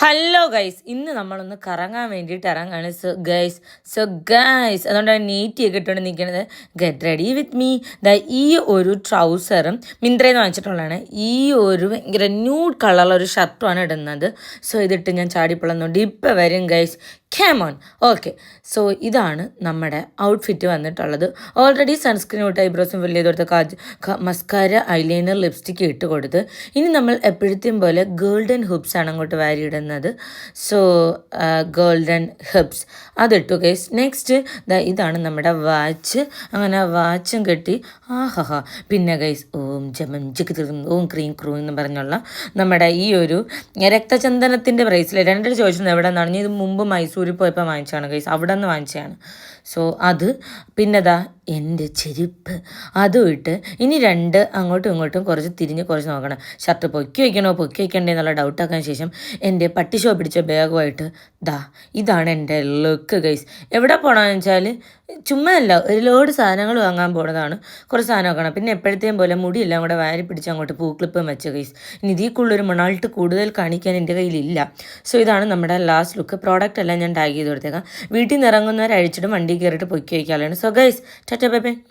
Hello guys ഇന്ന് നമ്മളൊന്ന് കറങ്ങാൻ വേണ്ടിയിട്ട് ഇറങ്ങാണ്. സോ ഗൈസ് സോ ഗൈസ് അതുകൊണ്ടാണ് നീറ്റ് ഒക്കെ ഇട്ടുകൊണ്ട് നിൽക്കുന്നത്. Get ready with me the ഈ ഒരു ട്രൗസറും മിന്ത്രയിൽ നിന്ന് വാങ്ങിച്ചിട്ടുള്ളതാണ്. ഈ ഒരു ഭയങ്കര ന്യൂഡ് കളറുള്ള ഒരു ഷർട്ടുമാണ് ഇടുന്നത്. സോ ഇതിട്ട് ഞാൻ ചാടിപ്പൊള്ളുന്നുണ്ട് ഇപ്പം വരും ഗൈസ് ക്യാമോൺ ഓക്കെ സോ ഇതാണ് നമ്മുടെ ഔട്ട്ഫിറ്റ് വന്നിട്ടുള്ളത്. ഓൾറെഡി സൺസ്ക്രീൻ ഇട്ട് ഐബ്രോസും ഫില്ല് ചെയ്ത് കൊടുത്ത് കാജ് മസ്കാര ഐലൈനർ ലിപ്സ്റ്റിക്ക് ഇട്ട് കൊടുത്ത്. ഇനി നമ്മൾ എപ്പോഴത്തെയും പോലെ ഗോൾഡൻ ഹുബ്സ് ആണ് അങ്ങോട്ട് വാരി ഇടുന്നത്. സോ ഗോൾഡൻ ഹിബ്സ് അതിട്ടു കേസ് നെക്സ്റ്റ് ഇതാണ് നമ്മുടെ വാച്ച് അങ്ങനെ വാച്ചും കെട്ടി ആഹാ പിന്നെ ഗൈസ് ഓം ജമം ജഗതിർന്നും ഓം ക്രീം ക്രൂ എന്ന് പറഞ്ഞുള്ള നമ്മുടെ ഈ ഒരു രക്തചന്ദനത്തിന്റെ പ്രൈസിൽ രണ്ടര ചോദിച്ചത് എവിടെ നിന്നാണ് ഇത് മുമ്പ് മൈസൂരിൽ പോയപ്പോൾ വാങ്ങിച്ചതാണ് ഗൈസ് അവിടെ നിന്ന് വാങ്ങിച്ചതാണ്. സോ അത് പിന്നെതാ എന്റെ ചെരുപ്പ്. അതും ഇട്ട് ഇനി രണ്ട് അങ്ങോട്ടും ഇങ്ങോട്ടും കുറച്ച് തിരിഞ്ഞ് കുറച്ച് നോക്കണം. ഷർട്ട് പൊക്കി വയ്ക്കണോ പൊക്കി വയ്ക്കണ്ടേ എന്നുള്ള ഡൗട്ടാക്കാൻ ശേഷം എന്റെ പട്ടിഷോ പിടിച്ച ബാഗുമായിട്ട് ദാ ഇതാണ് എന്റെ ലുക്ക് ഗൈസ് എവിടെ പോകണമെന്ന് വെച്ചാൽ ചുമ്മാ അല്ല ഒരു ലോഡ് സാധനങ്ങൾ വാങ്ങാൻ പോണതാണ്. കുറച്ച് സാധനം വെക്കണം പിന്നെ എപ്പോഴത്തെയും പോലെ മുടിയെല്ലാം കൂടെ വാരി പിടിച്ച് അങ്ങോട്ട് പൂക്ലിപ്പും വെച്ച കേസ് ഇനി ഇതിക്കുള്ളൊരു മണാൾട്ട് കൂടുതൽ കാണിക്കാൻ എന്റെ കയ്യിലില്ല. സോ ഇതാണ് നമ്മുടെ ലാസ്റ്റ് ലുക്ക് പ്രോഡക്റ്റ് എല്ലാം ഞാൻ ടാഗ് ചെയ്ത് കൊടുത്തേക്കാം. വീട്ടിൽ നിന്ന് ഇറങ്ങുന്നവരഴിച്ചിട്ടും വണ്ടി കയറിയിട്ട് പൊക്കി സോ ഗൈസ് ബൈ ബൈ